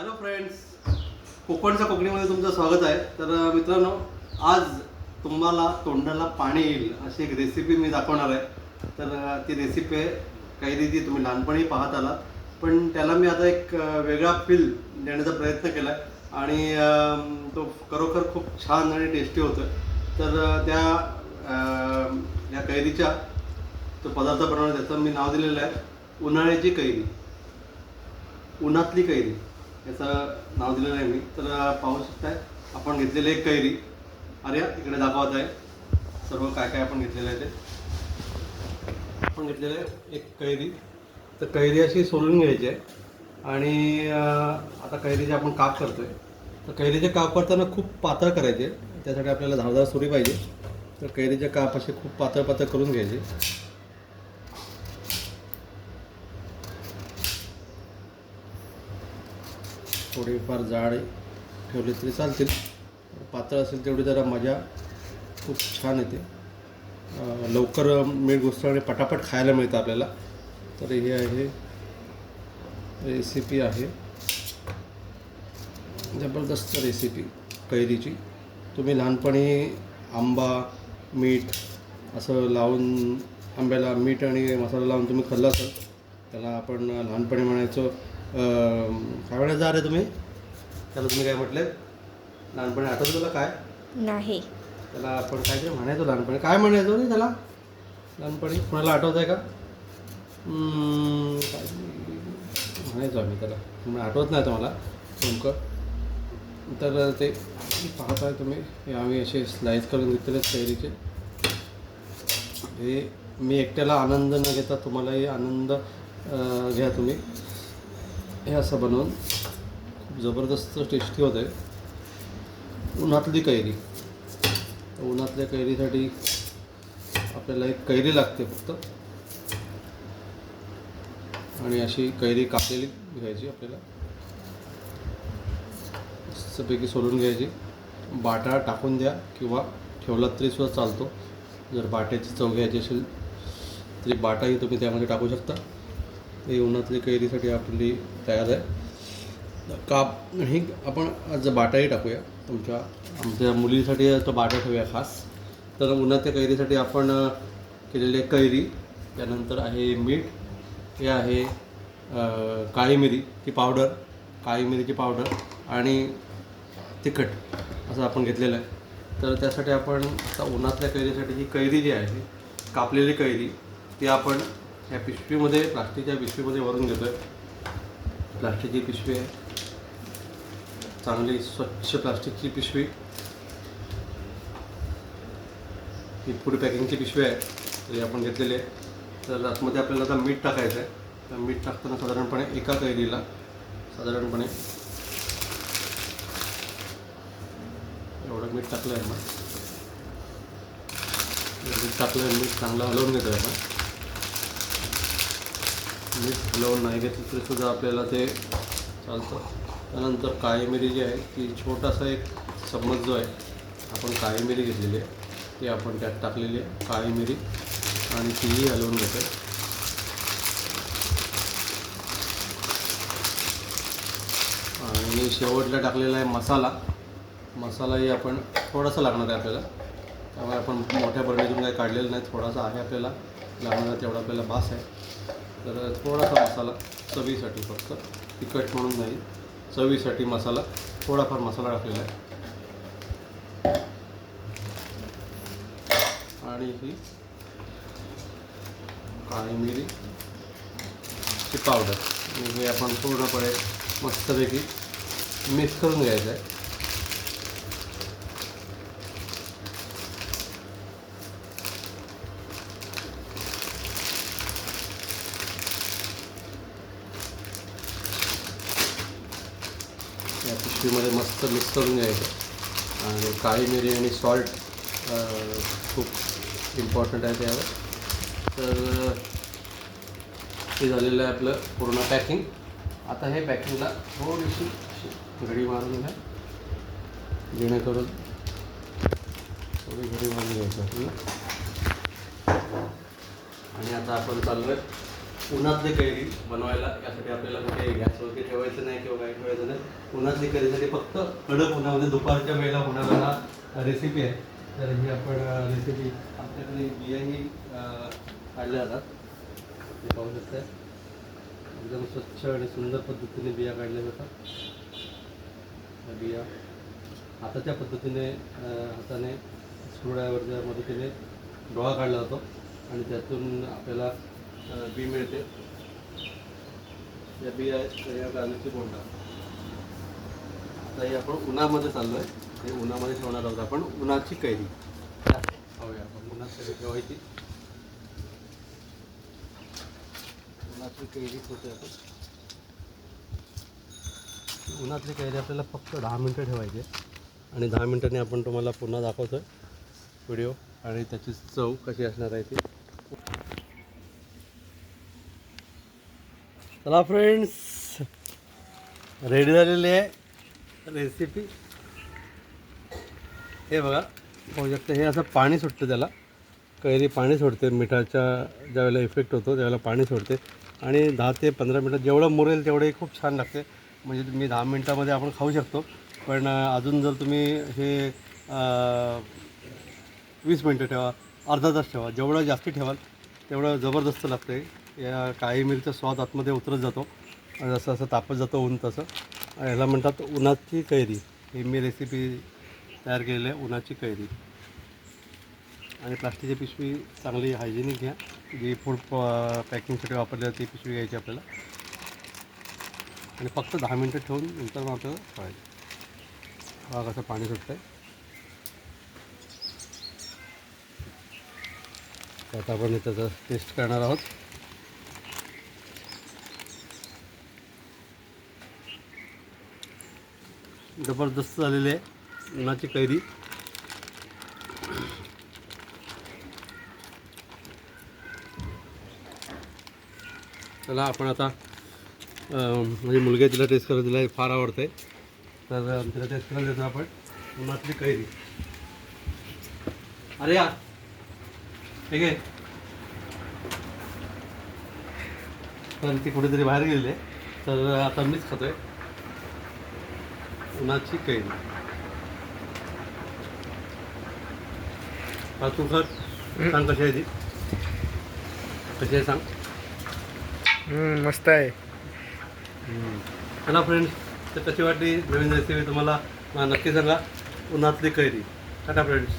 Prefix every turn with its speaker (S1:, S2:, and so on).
S1: Hello friends कोकणच्या कोकणीमध्ये तुमचं स्वागत आहे. तर मित्रांनो आज तुम्हाला तोंडाला पाणी येईल अशी एक रेसिपी मी दाखवणार आहे. तर ती रेसिपी आहे. कैरीची तुम्ही लहानपणी पाहत आलात. पण त्याला मी आता एक वेगळा फील देण्याचा प्रयत्न केला आहे आणि तो खरोखर खूप छान आणि टेस्टी होतो तर त्या ह्या या कैरीच्या तो पदार्थ बनवण्याचं त्याचं मी नाव दिलेलं आहे. उन्हाळ्याची कैरी. उन्हातली कैरी. याचं नाव दिलेलं आहे मी. तर पाहू शकताय आपण घेतलेली एक कैरी. अरे इकडे दाखवत आहे. सर्व काय काय आपण घेतलेलं आहे ते. आपण घेतलेलं आहे एक कैरी. तर कैरी अशी सोलून घ्यायची आहे. आणि आता कैरीचे आपण काप करतोय. तर कैरीचे काप करताना खूप पातळ करायचे. त्यासाठी आपल्याला धावधाव सुरी पाहिजे. तर कैरीचे काप असे खूप पातळ पातळ करून घ्यायचे. थोडीफार जाड ठेवली तरी चालतील. पातळ असेल तेवढी जरा मजा खूप छान येते. लवकर मीठ गोष्ट आणि पटापट खायला मिळतं आपल्याला. तर हे आहे रेसिपी आहे. जबरदस्त रेसिपी कैरीची. तुम्ही लहानपणी आंबा मीठ असं लावून आंब्याला मीठ आणि मसाला लावून तुम्ही खाल्ला असाल त्याला आपण लहानपणी म्हणायचो काय म्हणायचं? अरे तुम्ही. त्याला तुम्ही काय म्हटले लहानपणी आठवतं तुला काय?
S2: नाही.
S1: त्याला आपण काय तरी म्हणायचो लहानपणी. काय म्हणायचो रे त्याला? लहानपणी. कुणाला आठवत आहे का काय म्हणायचो आम्ही त्याला. तुम्हाला आठवत नाही तुम्हाला नेमकं. तर ते पाहत आहे तुम्ही. हे आम्ही असे स्लाइस करून घेतलेले आहेत कैरीचे हे मी एकट्याला आनंद न घेता तुम्हालाही आनंद घ्या तुम्ही. हे असं बनवून खूप जबरदस्त टेस्टी होत आहे उन्हातली कैरी. उन्हातल्या कैरीसाठी आपल्याला एक कैरी लागते फक्त. आणि अशी कैरी कापलेली घ्यायची आपल्याला. मस्तपैकी सोलून घ्यायची. बाटा टाकून द्या किंवा ठेवलात तरी सुद्धा चालतो. जर बाट्याची चव घ्यायची असेल तरी बाटाही तुम्ही त्यामध्ये टाकू शकता. ही उन्हातली कैरीसाठी आपली तयार आहे. काप ही आपण आज बाटाही टाकूया. तुमच्या आमच्या मुलीसाठी तो बाटा ठेवूया खास. तर उन्हाच्या कैरीसाठी आपण केलेले कैरी त्यानंतर आहे मीठ हे आहे काळी मिरीची पावडर काळी मिरीची पावडर आणि तिखट असं आपण घेतलेलं आहे. तर त्यासाठी आपण आता उन्हातल्या कैरीसाठी ही कैरी जी आहे कापलेली कैरी ती आपण ह्या पिशवीमध्ये प्लास्टिकच्या पिशवीमध्ये भरून घेतो आहे प्लास्टिकची पिशवी आहे. चांगली स्वच्छ प्लास्टिकची पिशवी. ही फूड पॅकिंगची पिशवी आहे तरी आपण घेतलेली आहे. तर आतमध्ये आपल्याला आता मीठ टाकायचं आहे तर मीठ टाकताना साधारणपणे एका कैरीला साधारणपणे एवढं मीठ टाकलं आहे मग मीठ टाकलं आहे मीठ चांगलं हलवून घेतो आहे आपण. म्हणजे मीठ हलवून नाही घेतलं तरीसुद्धा आपल्याला ते चालतं. त्यानंतर काळी मिरी जी आहे ती छोटासा एक चम्मच जो आहे आपण काळी मिरी घेतलेली आहे. ती आपण त्यात टाकलेली आहे काळी मिरी आणि तीही हलवून घेतो आणि शेवटला टाकलेला आहे मसाला. मसालाही आपण थोडासा लागणार आहे आपल्याला. त्यामुळे आपण मोठ्या बर्डीतून काही काढलेलं नाही थोडासा आहे आपल्याला. लागणारा तेवढा आपल्याला भास आहे. तर थोडासा मसाला चवीसाठी फक्त तिखट म्हणून नाही चवीसाठी मसाला थोडाफार मसाला टाकलेला आहे. आणि ही काळी मिरीची पावडर हे आपण पूर्णपणे मस्तपैकी मिक्स करून घ्यायचं आहे. या पिशवीमध्ये मस्त मिक्स करून घ्यायचं. आणि काळी मिरी आणि सॉल्ट खूप इम्पॉर्टंट आहे त्यावर. तर हे झालेलं आहे आपलं पूर्ण पॅकिंग आता हे पॅकिंगला थोडीशी घडी मारून घ्या. जेणेकरून थोडी घडी मारून घ्यायचं आपल्याला. आणि आता आपण चाललो आहे उन्हातली कैरी बनवायला यासाठी आपल्याला कुठे गॅस वगैरे ठेवायचं नाही किंवा काही ठेवायचं नाही. उन्हातली कैरीसाठी फक्त कडक उन्हामध्ये दुपारच्या वेळेला होणारा हा रेसिपी आहे. तर ही आपण रेसिपी आपल्याकडे बियाही काढल्या जातात ते पाहू शकता. एकदम स्वच्छ आणि सुंदर पद्धतीने बिया काढल्या जातात. बिया हाताच्या पद्धतीने हाताने स्क्रूड्रायव्हरच्या मदतीने डोळा काढला जातो. आणि त्यातून आपल्याला बी मिळते. या बी आहेत तर या बोंडा आता हे आपण उन्हामध्ये चाललो आहे हे उन्हामध्ये ठेवणार आहोत आपण उन्हाची कैरी. पाहूया आपण उन्हात कैरी ठेवायची. उन्हातली कैरी होते आपण. उन्हातली कैरी आपल्याला फक्त दहा मिनटं ठेवायची आहे. आणि दहा मिनटांनी आपण तुम्हाला पुन्हा दाखवतो आहे व्हिडिओ. आणि त्याची चव कशी असणार आहे ती. चला फ्रेंड्स रेडी झालेली आहे. रेसिपी हे बघा पाहू शकता हे असं पाणी सुटतं त्याला. कैरी पाणी सोडते. मिठाच्या ज्यावेळेला इफेक्ट होतो त्यावेळेला पाणी सोडते. आणि दहा ते पंधरा मिनटं जेवढं मुरेल तेवढे खूप छान लागते. म्हणजे तुम्ही दहा मिनटामध्ये आपण खाऊ शकतो. पण अजून जर तुम्ही हे वीस मिनटं ठेवा अर्धा तास ठेवा जेवढं जास्ती ठेवाल तेवढं जबरदस्त लागतं या काळी मिरीचा स्वाद आतमध्ये उतरत जातो. आणि जसं असं तापत जातं ऊन तसं. याला ह्याला म्हणतात उन्हाची कैरी. ही मी रेसिपी तयार केलेली आहे उन्हाची कैरी. आणि प्लास्टिकची पिशवी चांगली हायजेनिक घ्या. जी फूड पॅकिंगसाठी वापरली जाते ती पिशवी घ्यायची आपल्याला. आणि फक्त दहा मिनटं ठेवून नंतर मग आपल्याला ठेवायचं. हा कसं पाणी सुटतं आहे आता आपण त्याचा टेस्ट करणार आहोत. जबरदस्त झालेली आहे उन्हाची कैरी. चला आपण आता म्हणजे माझी मुलगी तिला टेस्ट करायला तिला फार आवडते तर तिला टेस्ट करायला देतो आपण उन्हातली कैरी. अरे या ठीक आहे तर ती कुठेतरी बाहेर गेलेली आहे. तर आता मीच खातोय. उन्हाची कैरी हा तू खर सांग कशी आहे ती? कशी आहे सांग?
S2: मस्त आहे.
S1: चला फ्रेंड्स तर कशी वाटली? नवीन रेसिपी तुम्हाला? नक्की सांगा. उन्हातली कैरी. टाटा फ्रेंड्स